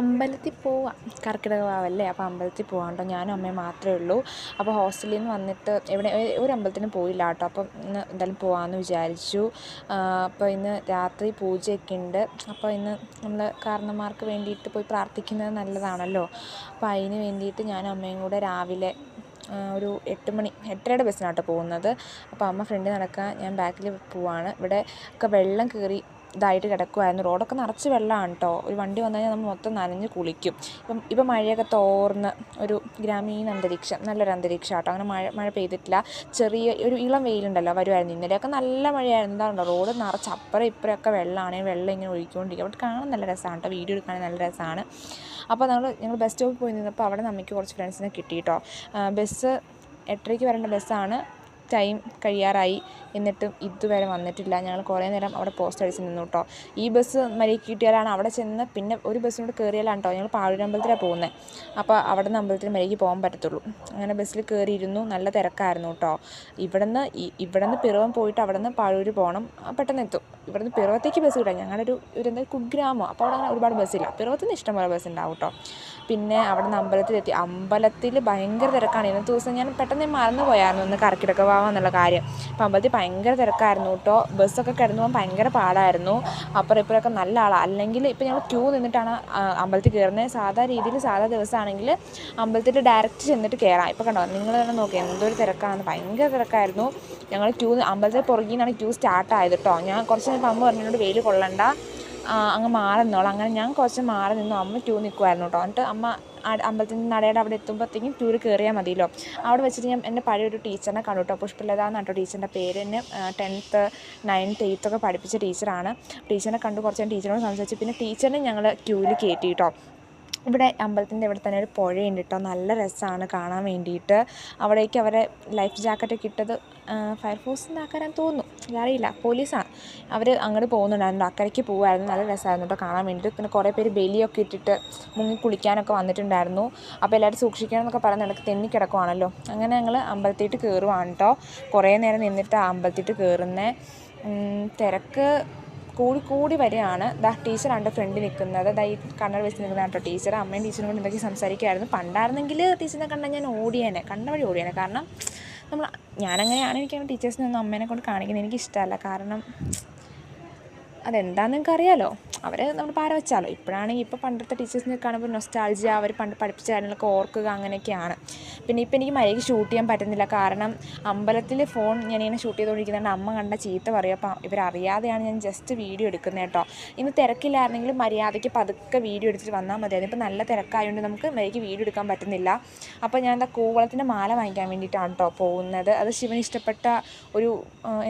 അമ്പലത്തിൽ പോവാം. കർക്കിടക വാവല്ലേ അപ്പോൾ അമ്പലത്തിൽ പോവാം കേട്ടോ. ഞാനും അമ്മയും മാത്രമേ ഉള്ളൂ. അപ്പോൾ ഹോസ്റ്റലിൽ നിന്ന് വന്നിട്ട് എവിടെ ഒരു അമ്പലത്തിനും പോയില്ല കേട്ടോ. അപ്പോൾ ഇന്ന് എന്തായാലും പോകാമെന്ന് വിചാരിച്ചു. അപ്പോൾ ഇന്ന് രാത്രി പൂജയൊക്കെ ഉണ്ട്. അപ്പോൾ ഇന്ന് നമ്മൾ കാരണന്മാർക്ക് വേണ്ടിയിട്ട് പോയി പ്രാർത്ഥിക്കുന്നത് നല്ലതാണല്ലോ. അപ്പോൾ അതിന് വേണ്ടിയിട്ട് ഞാനും അമ്മയും കൂടെ രാവിലെ ഒരു എട്ട് മണി എട്ടരയുടെ ബസ്സിനാട്ടോ പോകുന്നത്. അപ്പോൾ അമ്മ ഫ്രണ്ടിൽ നടക്കാൻ ഞാൻ ബാക്കിൽ പോവാണ്. ഇവിടെ ഒക്കെ വെള്ളം കയറി ഇതായിട്ട് കിടക്കുമായിരുന്നു റോഡൊക്കെ നിറച്ച് വെള്ളമാണ് കേട്ടോ ഒരു വണ്ടി വന്നു കഴിഞ്ഞാൽ നമ്മൾ മൊത്തം നനഞ്ഞ് കുളിക്കും. ഇപ്പം ഇപ്പം മഴയൊക്കെ തോർന്ന് ഒരു ഗ്രാമീണ അന്തരീക്ഷം നല്ലൊരു അന്തരീക്ഷം കേട്ടോ അങ്ങനെ മഴ മഴ പെയ്തിട്ടില്ല. ചെറിയ ഒരു ഇളം വെയിലുണ്ടല്ലോ വരുമായിരുന്നു ഇന്നലെയൊക്കെ നല്ല മഴയായിരുന്നു. എന്താണല്ലോ റോഡ് നിറച്ച് അപ്പുറം ഇപ്പുറമൊക്കെ വെള്ളമാണ്. വെള്ളം ഇങ്ങനെ ഒഴുകിക്കൊണ്ടിരിക്കും. അവിടെ കാണാൻ നല്ല രസമാണ് കേട്ടോ വീഡിയോ എടുക്കാൻ നല്ല രസമാണ്. അപ്പോൾ ഞങ്ങൾ ഞങ്ങൾ ബസ് സ്റ്റോപ്പിൽ പോയി നിന്നപ്പോൾ അവിടെ നമുക്ക് കുറച്ച് ഫ്രണ്ട്സിനെ കിട്ടി കേട്ടോ ബസ് എട്ടരയ്ക്ക് വരേണ്ട ബസ്സാണ്. ടൈം കഴിയാറായി. എന്നിട്ടും ഇതുവരെ വന്നിട്ടില്ല. ഞങ്ങൾ കുറേ നേരം അവിടെ പോസ്റ്റ് അടിച്ച് നിന്നു കേട്ടോ ഈ ബസ് മര്യാദയ്ക്ക് കിട്ടിയാലാണ് അവിടെ ചെന്ന് പിന്നെ ഒരു ബസ്സിനോട് കയറിയാലാണ് കേട്ടോ ഞങ്ങൾ പാഴൂരമ്പലത്തിലാണ് പോകുന്നത് അപ്പോൾ അവിടെ നിന്ന് അമ്പലത്തിൽ മര്യാദയ്ക്ക് പോകാൻ പറ്റത്തുള്ളൂ. അങ്ങനെ ബസ്സിൽ കയറിയിരുന്നു നല്ല തിരക്കായിരുന്നു കേട്ടോ ഇവിടെ നിന്ന് ഇവിടെ നിന്ന് പിറവം പോയിട്ട് അവിടെ നിന്ന് പാഴൂർ പോകണം പെട്ടെന്ന് എത്തും. ഇവിടെ നിന്ന് പിറവത്തേക്ക് ബസ് കിട്ടാം ഞങ്ങളുടെ ഒരു എന്താ കുഗ്രാമോ. അപ്പോൾ അവിടെ അങ്ങനെ ഒരുപാട് ബസ്സില്ല പിറവത്തിൽ നിന്ന് ഇഷ്ടംപോലെ ബസ് ഉണ്ടാവും കേട്ടോ പിന്നെ അവിടെ നിന്ന് അമ്പലത്തിലെത്തി. അമ്പലത്തിൽ ഭയങ്കര തിരക്കാണ്. ഇന്നത്തെ ദിവസം ഞാൻ പെട്ടെന്ന് മറന്നു പോയായിരുന്നു ഒന്ന് കറക്കിടക്ക പോവാന്നുള്ള കാര്യം. അപ്പോൾ അമ്പലത്തിൽ ഭയങ്കര തിരക്കായിരുന്നു കേട്ടോ. ബസ്സൊക്കെ കിടന്നു പോകാൻ ഭയങ്കര പാടായിരുന്നു. അപ്പുറം ഇപ്പുറമൊക്കെ നല്ല ആളാണ് അല്ലെങ്കിൽ ഇപ്പോൾ ഞങ്ങൾ ക്യൂ നിന്നിട്ടാണ് അമ്പലത്തിൽ കയറുന്നത്. സാധാ രീതിയിൽ സാധാ ദിവസമാണെങ്കിൽ അമ്പലത്തിൽ ഡയറക്റ്റ് ചെന്നിട്ട് കയറാം. ഇപ്പോൾ കണ്ടോ നിങ്ങൾ തന്നെ നോക്കി എന്തൊരു തിരക്കാണ്. ഭയങ്കര തിരക്കായിരുന്നു. ഞങ്ങൾ ക്യൂ അമ്പലത്തിൽ പുറകിൽ നിന്നാണ് ക്യൂ സ്റ്റാർട്ടായത് കേട്ടോ. ഞാൻ കുറച്ച് നേരം അമ്മ പറഞ്ഞിട്ട് വെയിൽ കൊള്ളണ്ട. അങ്ങ് മാറി നിന്നോളാം അങ്ങനെ ഞാൻ കുറച്ച് മാറി നിന്നു. അമ്മ ക്യൂ നിൽക്കുമായിരുന്നു കേട്ടോ. എന്നിട്ട് അമ്മ അമ്പലത്തിന്റെ നടയുടെ അവിടെ എത്തുമ്പോഴത്തേക്കും ക്യൂവിൽ കയറിയാൽ മതിയല്ലോ. അവിടെ വെച്ചിട്ട് ഞാൻ എന്റെ പഴയ ഒരു ടീച്ചറിനെ കണ്ടു കേട്ടോ. പുഷ്പലത എന്നാണ് കേട്ടോ ടീച്ചറിന്റെ പേര്. എന്നെ ടെൻത്ത് നയൻത്ത് എയ്ത്ത് ഒക്കെ പഠിപ്പിച്ച ടീച്ചറാണ്. ടീച്ചറിനെ കണ്ടു കുറച്ച് ഞാൻ ടീച്ചറിനോട് സംസാരിച്ചു. പിന്നെ ടീച്ചറിനെ ഞങ്ങൾ ക്യൂവിൽ കയറ്റി കേട്ടോ. ഇവിടെ അമ്പലത്തിന്റെ ഇവിടെ തന്നെ ഒരു പുഴയുണ്ട് കേട്ടോ. നല്ല രസമാണ് കാണാൻ വേണ്ടിയിട്ട്. അവിടേക്ക് അവരെ ലൈഫ് ജാക്കറ്റൊക്കെ ഇട്ടത് ഫയർഫോഴ്സിന്റെ ആൾക്കാരാന്ന് തോന്നുന്നു. അറിയില്ല. പോലീസാണ് അവർ അങ്ങോട്ട് പോകുന്നുണ്ടായിരുന്നു. അക്കരയ്ക്ക് പോകുമായിരുന്നു നല്ല രസമായിരുന്നു കേട്ടോ കാണാൻ വേണ്ടിയിട്ട്. പിന്നെ കുറേ പേര് ബലിയൊക്കെ ഇട്ടിട്ട് മുങ്ങി കുളിക്കാനൊക്കെ വന്നിട്ടുണ്ടായിരുന്നു. അപ്പോൾ എല്ലാവരും സൂക്ഷിക്കണം എന്നൊക്കെ പറയുന്നിടക്ക് തെന്നി കിടക്കുവാണല്ലോ. അങ്ങനെ ഞങ്ങൾ അമ്പലത്തിയിട്ട് കയറുവാണ് കേട്ടോ. കുറേ നേരം നിന്നിട്ട് അമ്പലത്തിയിട്ട് കയറുന്നത് തിരക്ക് കൂടി കൂടി വരികയാണ്. ദാ ടീച്ചറാണ് ഫ്രണ്ട് നിൽക്കുന്നത്. ദാ ഈ കണ്ണട വെച്ച് നിൽക്കുന്ന കേട്ടോ ടീച്ചർ അമ്മയും ടീച്ചറും കൂടി എന്തൊക്കെ സംസാരിക്കുമായിരുന്നു പണ്ടായിരുന്നെങ്കിൽ ടീച്ചറിനെ കണ്ടാൽ ഞാൻ ഓടിയേനെ. കണ്ട വഴി ഓടിയേനെ. കാരണം നമ്മൾ ഞാനങ്ങനെയാണ് എനിക്ക് ടീച്ചേഴ്സിനൊന്നും അമ്മേനെ കൊണ്ട് കാണിക്കുന്നത് എനിക്കിഷ്ടമല്ല. കാരണം അതെന്താണെന്ന് നിങ്ങൾക്ക് അവർ നമ്മൾ പാര വെച്ചാലോ. ഇപ്പോഴാണെങ്കിൽ ഇപ്പോൾ പണ്ടത്തെ ടീച്ചേഴ്സിനെ കാണുമ്പോൾ നൊസ്റ്റാൾജി അവർ പണ്ട് പഠിപ്പിച്ച കാര്യങ്ങളൊക്കെ ഓർക്കുക അങ്ങനെയൊക്കെയാണ്. പിന്നെ ഇപ്പോൾ എനിക്ക് മര്യാദയ്ക്ക് ഷൂട്ട് ചെയ്യാൻ പറ്റുന്നില്ല. കാരണം അമ്പലത്തിൽ ഫോൺ ഞാനിങ്ങനെ ഷൂട്ട് ചെയ്തുകൊണ്ടിരിക്കുന്നത് അമ്മ കണ്ട ചീത്ത പറയും. അപ്പോൾ ഇവരറിയാതെയാണ് ഞാൻ ജസ്റ്റ് വീഡിയോ എടുക്കുന്നത് കേട്ടോ. ഇന്ന് തിരക്കില്ലായിരുന്നെങ്കിൽ മര്യാദയ്ക്ക് പതുക്കെ വീഡിയോ എടുത്തിട്ട് വന്നാൽ മതിയായിരുന്നു. ഇപ്പോൾ നല്ല തിരക്കായതുകൊണ്ട് നമുക്ക് മര്യാദയ്ക്ക് വീഡിയോ എടുക്കാൻ പറ്റുന്നില്ല. അപ്പോൾ ഞാൻ എന്താ കൂവളത്തിന്റെ മാല വാങ്ങിക്കാൻ വേണ്ടിയിട്ടാണ് കേട്ടോ പോകുന്നത്. അത് ശിവന് ഇഷ്ടപ്പെട്ട ഒരു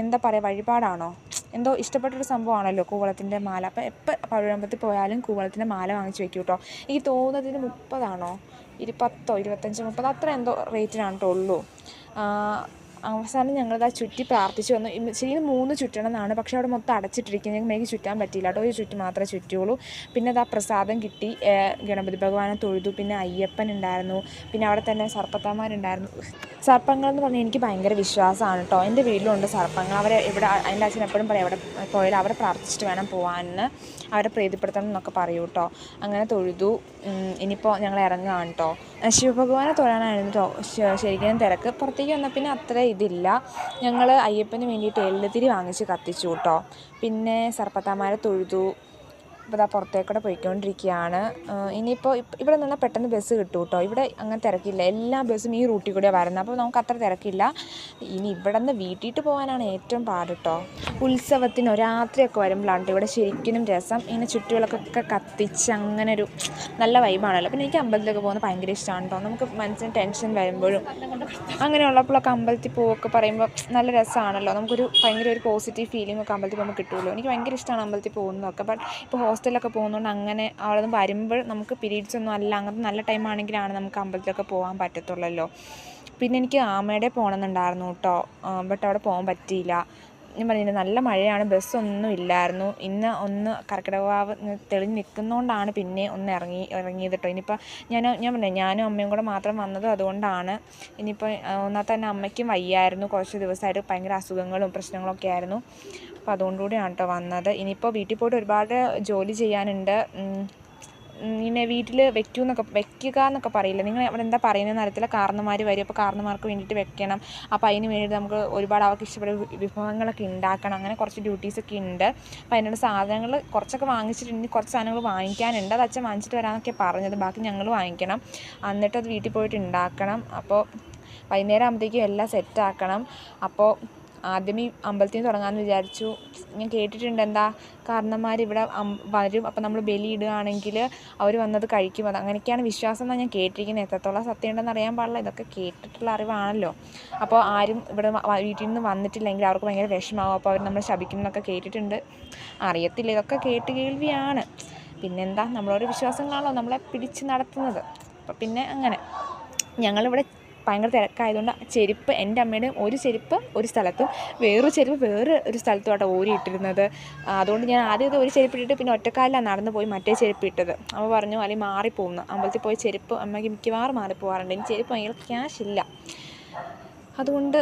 എന്താ പറയുക വഴിപാടാണോ? എന്തോ ഇഷ്ടപ്പെട്ടൊരു സംഭവമാണല്ലോ കൂവളത്തിന്റെ മാല. അപ്പം എപ്പോൾ പഴയമ്പലത്തിൽ പോയാലും കൂവളത്തിന്റെ മാല വാങ്ങിച്ച് വെക്കും കേട്ടോ എനിക്ക് തോന്നുന്നത് ഇതിന് മുപ്പതാണോ? ഇരു പത്തോ ഇരുപത്തഞ്ച് മുപ്പത് അത്ര എന്തോ റേറ്റിനാണ് കേട്ടോ ഉള്ളൂ. അവസാനം ഞങ്ങളത് ആ ചുറ്റി പ്രാർത്ഥിച്ചു വന്നു. ശരിക്കും മൂന്ന് ചുറ്റണം എന്നാണ് പക്ഷേ അവിടെ മൊത്തം അടച്ചിട്ടിരിക്കുന്നത് ഞങ്ങൾക്ക് മേക്ക് ചുറ്റാൻ പറ്റിയില്ല. കേട്ടോ ഒരു ചുറ്റി മാത്രമേ ചുറ്റുള്ളൂ. പിന്നെ അത് ആ പ്രസാദം കിട്ടി. ഗണപതി ഭഗവാനെ തൊഴുതു. പിന്നെ അയ്യപ്പൻ ഉണ്ടായിരുന്നു. പിന്നെ അവിടെ തന്നെ സർപ്പത്തമാരുണ്ടായിരുന്നു. സർപ്പങ്ങളെന്ന് പറഞ്ഞാൽ എനിക്ക് ഭയങ്കര വിശ്വാസമാണ് കേട്ടോ. എന്റെ വീട്ടിലുണ്ട് സർപ്പങ്ങൾ. അവരെ ഇവിടെ എന്റെ അച്ഛൻ എപ്പോഴും പറയും അവിടെ പോയാൽ അവരെ പ്രാർത്ഥിച്ചിട്ട് വേണം പോകാനെന്ന് അവരെ പ്രീതിപ്പെടുത്തണം എന്നൊക്കെ പറയൂ കേട്ടോ. അങ്ങനെ തൊഴുതു. ഇനിയിപ്പോൾ ഞങ്ങൾ ഇറങ്ങുകയാണ് കേട്ടോ. ശിവഭഗവാനെ തൊഴാനായിരുന്നു കേട്ടോ. ശരിക്കും തിരക്ക്. പുറത്തേക്ക് വന്നാൽ പിന്നെ അത്ര ഇതില്ല. ഞങ്ങൾ അയ്യപ്പന് വേണ്ടിയിട്ട് എള്ളുതിരി വാങ്ങിച്ച് കത്തിച്ചു കേട്ടോ പിന്നെ സർപ്പത്താമാരെ തൊഴുതു. ഇപ്പോൾ ഇതാ പുറത്തേക്കൂടെ പോയിക്കൊണ്ടിരിക്കുകയാണ്. ഇനിയിപ്പോൾ ഇവിടെ നിന്നാൽ പെട്ടെന്ന് ബസ് കിട്ടും കേട്ടോ ഇവിടെ അങ്ങനെ തിരക്കില്ല. എല്ലാ ബസ്സും ഈ റൂട്ടിൽ കൂടെയാണ് വരുന്നത്. അപ്പോൾ നമുക്ക് അത്ര തിരക്കില്ല. ഇനി ഇവിടെ നിന്ന് വീട്ടിയിട്ട് പോകാനാണ് ഏറ്റവും പാട് കേട്ടോ ഉത്സവത്തിന് രാത്രിയൊക്കെ വരുമ്പോഴാണ് ഇവിടെ ശരിക്കും രസം. ഇങ്ങനെ ചുറ്റുകളൊക്കെ കത്തിച്ച് അങ്ങനെ ഒരു നല്ല വൈബാണല്ലോ പിന്നെ എനിക്ക് അമ്പലത്തിലൊക്കെ പോകുന്നത് ഭയങ്കര ഇഷ്ടമാണ് കേട്ടോ നമുക്ക് മനസ്സിന് ടെൻഷൻ വരുമ്പോഴും അങ്ങനെയുള്ളപ്പോഴൊക്കെ അമ്പലത്തിൽ പോവൊക്കെ പറയുമ്പോൾ നല്ല രസമാണല്ലോ നമുക്കൊരു ഭയങ്കര ഒരു പോസിറ്റീവ് ഫീലിംഗ് ഒക്കെ അമ്പലത്തിൽ പോകുമ്പോൾ കിട്ടുമല്ലോ എനിക്ക് ഭയങ്കര ഇഷ്ടമാണ് അമ്പലത്തിൽ പോകുന്നതൊക്കെ. ബട്ട് ഇപ്പോൾ ഹോസ്റ്റലിലൊക്കെ പോകുന്നതുകൊണ്ട് അങ്ങനെ അവിടെ നിന്ന് വരുമ്പോൾ നമുക്ക് പീരീഡ്സ് ഒന്നും അല്ല. അങ്ങനത്തെ നല്ല ടൈം ആണെങ്കിലാണ് നമുക്ക് അമ്പലത്തിലൊക്കെ പോകാൻ പറ്റത്തുള്ളല്ലോ. പിന്നെ എനിക്ക് ആമയുടെ പോകണമെന്നുണ്ടായിരുന്നു കേട്ടോ ബട്ട് അവിടെ പോകാൻ പറ്റിയില്ല. ഞാൻ പറഞ്ഞില്ല നല്ല മഴയാണ് ബസ്സൊന്നും ഇല്ലായിരുന്നു. ഇന്ന് ഒന്ന് കർക്കിടകാവ് തെളിഞ്ഞ് നിൽക്കുന്നതുകൊണ്ടാണ് പിന്നെ ഒന്ന് ഇറങ്ങി ഇറങ്ങിയത് കേട്ടോ ഇനിയിപ്പോൾ ഞാൻ ഞാൻ പറഞ്ഞു ഞാനും അമ്മയും കൂടെ മാത്രം വന്നത് അതുകൊണ്ടാണ്. ഇനിയിപ്പോൾ ഒന്നാൽ തന്നെ അമ്മയ്ക്കും വയ്യായിരുന്നു. കുറച്ച് ദിവസമായിട്ട് ഭയങ്കര അസുഖങ്ങളും പ്രശ്നങ്ങളൊക്കെ ആയിരുന്നു. അപ്പോൾ അതുകൊണ്ടുകൂടിയാണ് കേട്ടോ വന്നത്. ഇനിയിപ്പോൾ വീട്ടിൽ പോയിട്ട് ഒരുപാട് ജോലി ചെയ്യാനുണ്ട്. ഇങ്ങനെ വീട്ടിൽ വെക്കൂ എന്നൊക്കെ വെക്കുക എന്നൊക്കെ പറയില്ല? നിങ്ങൾ അവിടെ എന്താ പറയുന്നതെന്ന് അറിയത്തില്ല. കാരണന്മാർ വരും. അപ്പോൾ കാരണന്മാർക്ക് വേണ്ടിയിട്ട് വെക്കണം. അപ്പോൾ അതിന് വേണ്ടിയിട്ട് നമുക്ക് ഒരുപാട് അവർക്ക് ഇഷ്ടപ്പെട്ട വിഭവങ്ങളൊക്കെ ഉണ്ടാക്കണം അങ്ങനെ കുറച്ച് ഡ്യൂട്ടീസൊക്കെ ഉണ്ട് അപ്പോൾ അതിനുള്ള സാധനങ്ങൾ കുറച്ചൊക്കെ വാങ്ങിച്ചിട്ടുണ്ട് കുറച്ച് സാധനങ്ങൾ വാങ്ങിക്കാനുണ്ട്. അത് അച്ഛൻ വാങ്ങിച്ചിട്ട് വരാമെന്നൊക്കെ പറഞ്ഞത്. ബാക്കി ഞങ്ങൾ വാങ്ങിക്കണം. എന്നിട്ട് അത് വീട്ടിൽ പോയിട്ട് ഉണ്ടാക്കണം അപ്പോൾ വൈകുന്നേരം ആകുമ്പോഴത്തേക്കും എല്ലാം സെറ്റാക്കണം. അപ്പോൾ ആദ്യം ഈ അമ്പലത്തിൽ നിന്ന് തുടങ്ങാമെന്ന് വിചാരിച്ചു. ഞാൻ കേട്ടിട്ടുണ്ട് എന്താ കാരണന്മാർ ഇവിടെ വരും. അപ്പം നമ്മൾ ബലിയിടുകയാണെങ്കിൽ അവർ വന്നത് കഴിക്കും. അത് അങ്ങനെയൊക്കെയാണ് വിശ്വാസം എന്നാണ് ഞാൻ കേട്ടിരിക്കുന്നത്. എത്രത്തോളം സത്യം ഉണ്ടെന്ന് അറിയാൻ പാടില്ല. ഇതൊക്കെ കേട്ടിട്ടുള്ള അറിവാണല്ലോ. അപ്പോൾ ആരും ഇവിടെ വീട്ടിൽ നിന്ന് വന്നിട്ടില്ലെങ്കിൽ അവർക്ക് ഭയങ്കര വിഷമാവും. അപ്പോൾ അവർ നമ്മളെ ശപിക്കും എന്നൊക്കെ കേട്ടിട്ടുണ്ട്. അറിയത്തില്ല. ഇതൊക്കെ കേട്ട് കേൾവിയാണ്. പിന്നെന്താ? നമ്മളൊരു വിശ്വാസങ്ങളാണല്ലോ നമ്മളെ പിടിച്ച് നടത്തുന്നത്. അപ്പം പിന്നെ അങ്ങനെ. ഞങ്ങളിവിടെ ഭയങ്കര തിരക്കായതുകൊണ്ട് ചെരുപ്പ് എന്റെ അമ്മയുടെ ഒരു ചെരുപ്പ് ഒരു സ്ഥലത്തും വേറൊരു ചെരുപ്പ് വേറെ ഒരു സ്ഥലത്തുമായിട്ട് ഓരി ഇട്ടിരുന്നത് അതുകൊണ്ട് ഞാൻ ആദ്യം ഒരു ചെരുപ്പ് ഇട്ടിട്ട് പിന്നെ ഒറ്റക്കാലിലാണ് നടന്നു പോയി മറ്റേ ചെരുപ്പ് ഇട്ടത്. അമ്മ പറഞ്ഞു അല്ലെങ്കിൽ മാറിപ്പോകുന്നു അമ്പലത്തിൽ പോയി ചെരുപ്പ് അമ്മയ്ക്ക് മിക്കവാറും മാറിപ്പോകാറുണ്ട് ഇനി ചെരുപ്പ് ഭയങ്കര ക്യാഷ് ഇല്ല. അതുകൊണ്ട്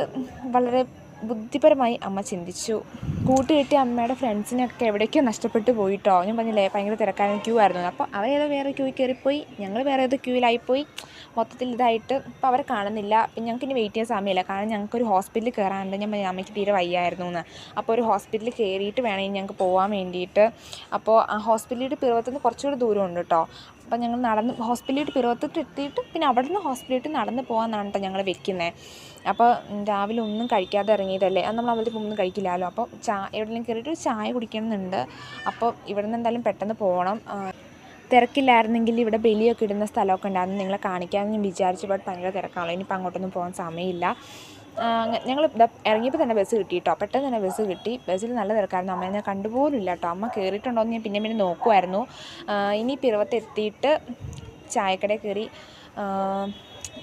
വളരെ ബുദ്ധിപരമായി അമ്മ ചിന്തിച്ചു. കൂട്ടുകെട്ടിയ അമ്മയുടെ ഫ്രണ്ട്സിനൊക്കെ എവിടേക്കോ നഷ്ടപ്പെട്ടു പോയിട്ടോ. ഞാൻ പറഞ്ഞില്ലേ ഭയങ്കര തിരക്കാരൻ ക്യൂ ആയിരുന്നു. അപ്പോൾ അവരേതോ വേറെ ക്യൂ കയറിപ്പോയി. ഞങ്ങൾ വേറെ ഏതോ ക്യൂവിലായിപ്പോയി മൊത്തത്തിൽ ഇതായിട്ട് ഇപ്പോൾ അവരെ കാണുന്നില്ല. പിന്നെ ഞങ്ങൾക്ക് ഇനി വെയിറ്റ് ചെയ്യാൻ സമയമില്ല. കാരണം ഞങ്ങൾക്കൊരു ഹോസ്പിറ്റലിൽ കയറാനുണ്ട് ഞാൻ പറഞ്ഞു അമ്മയ്ക്ക് തീരെ വയ്യായിരുന്നു എന്ന് അപ്പോൾ ഒരു ഹോസ്പിറ്റലിൽ കയറിയിട്ട് വേണമെങ്കിൽ ഞങ്ങൾക്ക് പോകാൻ വേണ്ടിയിട്ട്. അപ്പോൾ ആ ഹോസ്പിറ്റലിന്റെ പിറവത്തുനിന്ന് കുറച്ചുകൂടി ദൂരമുണ്ട് കേട്ടോ അപ്പോൾ ഞങ്ങൾ നടന്ന് ഹോസ്പിറ്റലിൽ പിറവത്തിട്ട് എത്തിയിട്ട് പിന്നെ അവിടെ നിന്ന് ഹോസ്പിറ്റലിൽ നടന്ന് പോകാമെന്നാണ് കേട്ടോ ഞങ്ങൾ വെക്കുന്നത് അപ്പോൾ രാവിലെ ഒന്നും കഴിക്കാതെ ഇറങ്ങിയതല്ലേ? അത് നമ്മൾ അമ്പലത്തിൽ പോകുമ്പോൾ കഴിക്കില്ലല്ലോ അപ്പോൾ ചാ എവിടെയെങ്കിലും കയറിയിട്ട് ഒരു ചായ കുടിക്കണമെന്നുണ്ട് അപ്പോൾ ഇവിടെ നിന്ന് എന്തായാലും പെട്ടെന്ന് പോകണം തിരക്കില്ലായിരുന്നെങ്കിൽ ഇവിടെ ബലിയൊക്കെ ഇടുന്ന സ്ഥലമൊക്കെ ഉണ്ടായിരുന്നു. നിങ്ങളെ കാണിക്കാമെന്ന് ഞാൻ വിചാരിച്ചു ബട്ട് ഭയങ്കര തിരക്കാണല്ലോ. ഇനിയിപ്പോൾ അങ്ങോട്ടൊന്നും പോകാൻ സമയമില്ല. ഞങ്ങൾ ഇറങ്ങിയപ്പോൾ തന്നെ ബസ് കിട്ടി കേട്ടോ പെട്ടെന്ന് തന്നെ ബസ് കിട്ടി. ബസ്സിൽ നല്ല തിരക്കായിരുന്നു. അമ്മയെ ഞാൻ കണ്ടുപോലും കേട്ടോ അമ്മ കയറിയിട്ടുണ്ടോ എന്ന് ഞാൻ പിന്നെ പിന്നെ നോക്കുമായിരുന്നു ഇനി പിറവത്ത് എത്തിയിട്ട് ചായക്കടയിൽ കയറി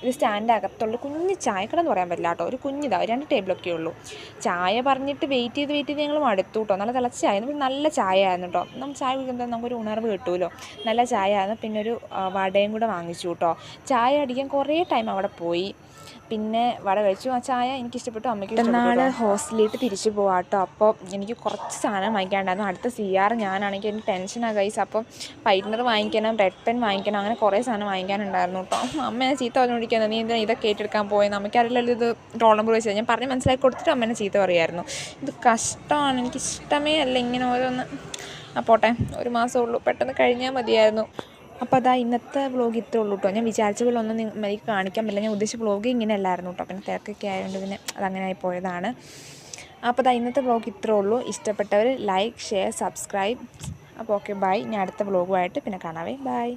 ഇത് സ്റ്റാൻഡ് അകത്തുള്ള കുഞ്ഞ് ചായക്കട എന്ന് പറയാൻ പറ്റില്ല കേട്ടോ ഒരു കുഞ്ഞിതാ രണ്ട് ടേബിളൊക്കെ ഉള്ളൂ. ചായ പറഞ്ഞിട്ട് വെയിറ്റ് ചെയ്ത് വെയിറ്റ് ചെയ്ത് ഞങ്ങൾ മടുത്തു കേട്ടോ. നല്ല തിളച്ച ചായ. നല്ല ചായ ആയിരുന്നു കേട്ടോ. നമ്മൾ ചായ കുടിക്കുമ്പോൾ നമുക്കൊരു ഉണർവ് കിട്ടുമല്ലോ നല്ല ചായ ആയിരുന്നു. പിന്നെ ഒരു വടയും കൂടെ വാങ്ങിച്ചു കേട്ടോ. ചായ അടിക്കാൻ കുറേ ടൈം അവിടെ പോയി. പിന്നെ വട കഴിച്ചു. ആ ചായ എനിക്കിഷ്ടപ്പെട്ടു. അമ്മയ്ക്ക് നാളെ ഹോസ്റ്റലിലേക്ക് തിരിച്ചു പോകാം കേട്ടോ അപ്പോൾ എനിക്ക് കുറച്ച് സാധനം വാങ്ങിക്കാണ്ടായിരുന്നു അടുത്ത സി ആർ ഞാനാണെങ്കിൽ എനിക്ക് ടെൻഷനാണ് കൈസ് അപ്പോൾ വൈറ്റ്നർ വാങ്ങിക്കണം റെഡ് പെൻ വാങ്ങിക്കണം അങ്ങനെ കുറേ സാധനം വാങ്ങിക്കാനുണ്ടായിരുന്നു കേട്ടോ. അമ്മ ചീത്ത പറഞ്ഞുകൊണ്ടിരിക്കുന്നത് നീ എന്താ ഇതൊക്കെ ഏറ്റെടുക്കാൻ പോയത് നമുക്കറിയില്ലല്ലോ ഇത് റോൾ നമ്പർ വെച്ചത് ഞാൻ പറഞ്ഞ് മനസ്സിലാക്കി കൊടുത്തിട്ട് അമ്മേനെ ചീത്ത പറയുമായിരുന്നു ഇത് കഷ്ടമാണ് എനിക്കിഷ്ടമേ അല്ല ഇങ്ങനെ ഓരോന്ന്. ആ പോട്ടെ. ഒരു മാസമേ ഉള്ളൂ. പെട്ടെന്ന് കഴിഞ്ഞാൽ മതിയായിരുന്നു. അപ്പോൾ അതാ ഇന്നത്തെ വ്ളോഗ് ഇത്രേ ഉള്ളൂ കേട്ടോ ഞാൻ വിചാരിച്ച പോലെ ഒന്നും എനിക്ക് കാണിക്കാൻ പറ്റില്ല. ഞാൻ ഉദ്ദേശിച്ച വ്ളോഗ് ഇങ്ങനെ അല്ലായിരുന്നു കേട്ടോ പിന്നെ തിരക്കൊക്കെ ആയതുകൊണ്ട് പിന്നെ അതങ്ങനെ ആയി പോയതാണ്. അപ്പോൾ അതാ ഇന്നത്തെ വ്ളോഗ് ഇത്രേ ഉള്ളൂ. ഇഷ്ടപ്പെട്ടവർ ലൈക്ക് ഷെയർ സബ്സ്ക്രൈബ് അപ്പോൾ ഓക്കെ ബൈ ഞാൻ അടുത്ത വ്ളോഗുമായിട്ട് പിന്നെ കാണാവേ. ബൈ